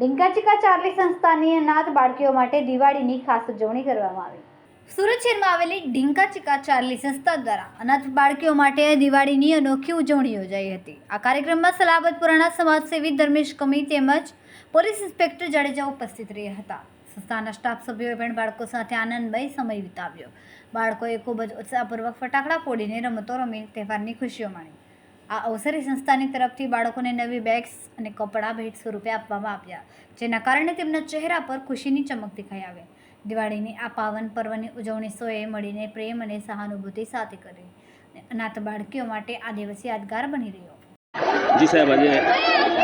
ડિંકાચિકા Charlie સંસ્થાની અનાથ બાળકીઓ માટે દિવાળીની ખાસ ઉજવણી કરવામાં આવી. સુરત શહેરમાં આવેલી ડિંકાચિકા ચાર્લી સંસ્થા દ્વારા અનાથ બાળકીઓ માટે દિવાળીની અનોખી ઉજવણી યોજાઈ હતી. આ કાર્યક્રમમાં સલાબતપુરાના સમાજસેવી ધર્મેશ કમી તેમજ પોલીસ ઇન્સ્પેક્ટર જાડેજા ઉપસ્થિત રહ્યા હતા. સંસ્થાના સ્ટાફ સભ્યોએ પણ બાળકો સાથે આનંદમય સમય વિતાવ્યો. બાળકોએ ખૂબ જ ઉત્સાહપૂર્વક ફટાકડા ફોડીને રમતો રમી તહેવારની ખુશીઓ માણી. આ અવસરે સંસ્થાની તરફથી બાળકોને નવી બેગ્સ અને કપડાં ભેટ સ્વરૂપે આપવામાં આવ્યા જેના કારણે તેમના ચહેરા પર ખુશીની ચમક દેખાઈ આવે. દિવાળીની આ પાવન પર્વની ઉજવણી સૌએ મળીને પ્રેમ અને સહાનુભૂતિ સાથે કરી. અનાથ બાળકીઓ માટે આ દિવસ યાદગાર બની રહ્યો. જી સાહેબ આજે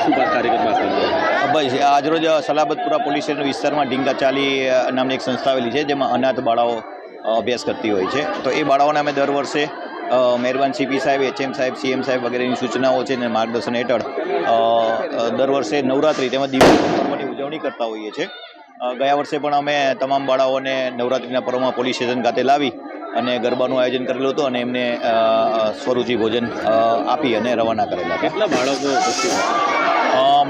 શું કાર્યક્રમ ભાઈ આજરોજ સલાબતપુરા પોલીસ સ્ટેશન વિસ્તારમાં ઢીંગા ચાલી નામની એક સંસ્થા આવેલી છે જેમાં અનાથ બાળાઓ અભ્યાસ કરતી હોય છે. તો એ બાળાઓને અમે દર વર્ષે મહેરબાન સીપી સાહેબ એચએમ સાહેબ સીએમ સાહેબ વગેરેની સૂચનાઓ છે અને માર્ગદર્શન હેઠળ દર વર્ષે નવરાત્રિ તેમજ દિવાળી પર્વની ઉજવણી કરતા હોઈએ છીએ. ગયા વર્ષે પણ અમે તમામ બાળાઓને નવરાત્રિના પર્વમાં પોલીસ સ્ટેશન ખાતે લાવી અને ગરબાનું આયોજન કરેલું હતું અને એમને સ્વરૂચિ ભોજન આપી અને રવાના કરેલા કેટલા બાળકો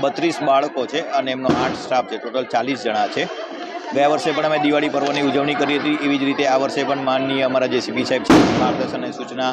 બત્રીસ બાળકો છે અને એમનો આઠ સ્ટાફ છે. ટોટલ ચાલીસ જણા છે. ગયા વર્ષે પણ અમે દિવાળી પર્વની ઉજવણી કરી હતી. એવી જ રીતે આ વર્ષે પણ માનનીય અમારા જે સીપી સાહેબ છે, માર્ગદર્શન અને સૂચના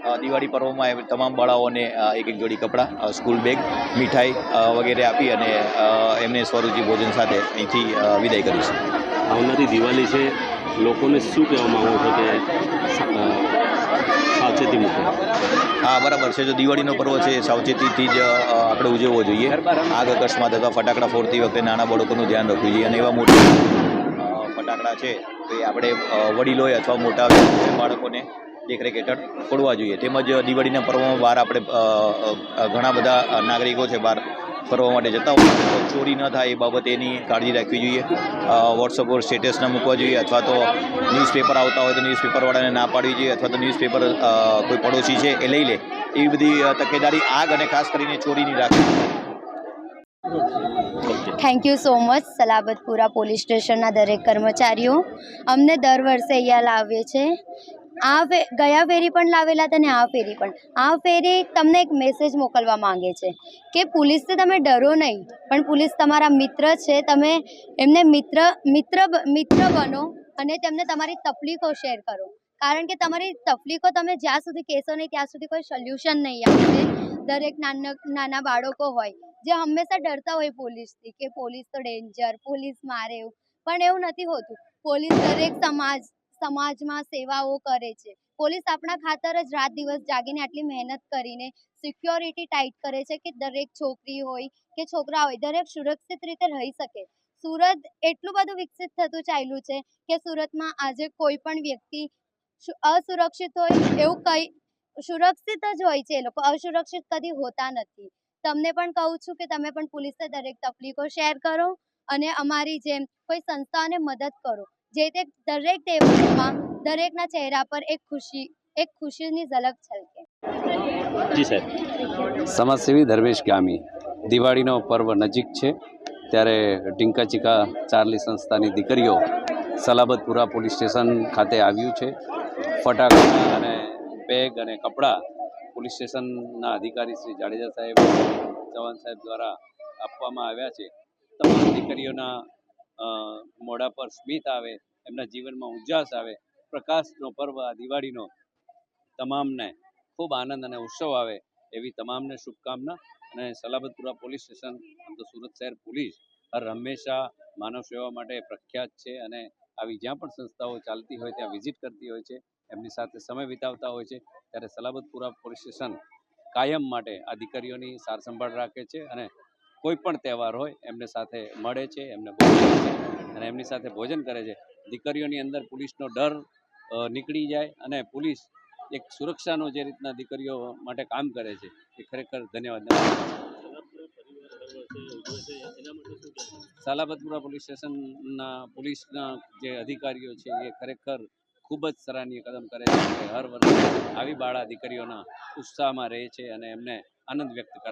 દિવાળી પર્વમાં તમામ બાળાઓને એક એક જોડી કપડાં સ્કૂલ બેગ મીઠાઈ વગેરે આપી અને એમને સ્વરૂચિ ભોજન સાથે અહીંથી વિદાય કરીશું આવનારી દિવાળી છે. લોકોને શું કહેવા માગો છો કે સાવચેતી મૂકો? હા બરાબર છે. જો દિવાળીનો પર્વ છે એ સાવચેતીથી જ આપણે ઉજવવો જોઈએ. આગ અકસ્માત અથવા ફટાકડા ફોડતી વખતે નાના બાળકોનું ધ્યાન રાખવું જોઈએ. અને એવા મોટા ફટાકડા છે તો એ આપણે વડીલોએ અથવા મોટા બાળકોને દેખરેખ હેઠળ ફોડવા જોઈએ. તેમજ દિવાળીના પર્વમાં બહાર આપણે ઘણા બધા નાગરિકો છે બહાર ફરવા માટે જતા હોય. તો ચોરી ન થાય એ બાબતે એની કાળજી રાખવી જોઈએ. વોટ્સઅપ પર સ્ટેટસ ન મૂકવા જોઈએ અથવા તો ન્યૂઝપેપર આવતા હોય તો ન્યૂઝપેપરવાળાને ના પાડવી જોઈએ અથવા તો ન્યૂઝપેપર કોઈ પડોશી છે એ લઈ લે. એવી બધી તકેદારી આગ અને ખાસ કરીને ચોરીની રાખવી thank you so much Salabatpura police સ્ટેશનના દરેક કર્મચારીઓ. અમને દર વર્ષે અહીંયા લાવીએ છે આ ગયા ફેરી પણ લાવેલા હતા ને આ ફેરી પણ. આ ફેરી તમને એક મેસેજ મોકલવા માંગે છે કે પોલીસથી તમે ડરો નહીં, પણ પોલીસ તમારા મિત્ર છે, તમે એમને મિત્ર મિત્ર મિત્ર બનો અને તેમને તમારી તકલીફો શેર કરો. કારણ કે તમારી તકલીફો તમે જ્યાં સુધી કહેશો નહીં, ત્યાં સુધી કોઈ સોલ્યુશન નહીં આવશે દરેક નાના નાના બાળકો હોય, જે હંમેશા ડરતા હોય પોલીસથી કે પોલીસ તો ડેન્જર પોલીસ મારે એવું. પણ એવું નથી હોતું. પોલીસ દરેક સમાજ સમાજમાં સેવાઓ કરે છે. પોલીસ આપણા ખાતર જ રાત દિવસ જાગીને આટલી મહેનત કરીને સિક્યોરિટી ટાઈટ કરે છે કે દરેક છોકરી હોય કે છોકરા હોય, દરેક સુરક્ષિત રીતે રહી શકે. સુરત એટલું બધું વિકસિત થતું ચાલ્યું છે કે સુરતમાં આજે કોઈ પણ વ્યક્તિ અસુરક્ષિત હોય એવું કંઈ, સુરક્ષિત જ હોય છે એ લોકો. અસુરક્ષિત કદી હોતા નથી. તમને પણ કહું છું કે તમે પણ પોલીસને દરેક તકલીફો શેર કરો અને અમારી જેમ કોઈ સંસ્થાને મદદ કરો. જે તે દરેક તહેવારમાં દરેકના ચહેરા પર એક ખુશી, એક ખુશીની ઝલક છલકે. જી સાહેબ. સમાજસેવી ધર્મેશ ગામી. દિવાળીનો પર્વ નજીક છે. ત્યારે ડિંકાચિકા ચાર્લી સંસ્થાની દીકરીઓ સલાબતપુરા પોલીસ સ્ટેશન ખાતે આવ્યું છે. ફટાકડા અને બેગ અને કપડાં પોલીસ સ્ટેશનના અધિકારી શ્રી જાડેજા સાહેબ જવાન સાહેબ દ્વારા આપવામાં આવ્યા છે. તમામ દીકરીઓના મોઢા પર સ્મિત આવે, એમના જીવનમાં ઉજાસ આવે, પ્રકાશનો પર્વ આ દિવાળીનો તમામને ખૂબ આનંદ અને ઉત્સવ આવે એવી તમામને શુભકામના અને સલાબતપુરા પોલીસ સ્ટેશન, આમ તો સુરત શહેર પોલીસ, હર હંમેશા માનવ સેવા માટે પ્રખ્યાત છે અને આવી જ્યાં પણ સંસ્થાઓ ચાલતી હોય ત્યાં વિઝિટ કરતી હોય છે, એમની સાથે સમય વિતાવતા હોય છે, ત્યારે સલાબતપુરા પોલીસ સ્ટેશન કાયમ માટે આ દીકરીઓની સાર સંભાળ રાખે છે અને કોઈ પણ તહેવાર હોય, એમને સાથે મળે છે, એમને અને એમની સાથે ભોજન કરે છે. દીકરીઓની અંદર પોલીસનો ડર નીકળી જાય અને પોલીસ એક સુરક્ષાનો જે રીતના દીકરીઓ માટે કામ કરે છે, એ ખરેખર ધન્યવાદ સાલાબતપુરા પોલીસ સ્ટેશનના પોલીસના જે અધિકારીઓ છે, એ ખરેખર ખૂબ જ સરાહનીય કદમ કરે છે હર વર્ષે આવી બાળા દીકરીઓના ઉત્સાહમાં રહે છે અને એમને આનંદ વ્યક્ત કરે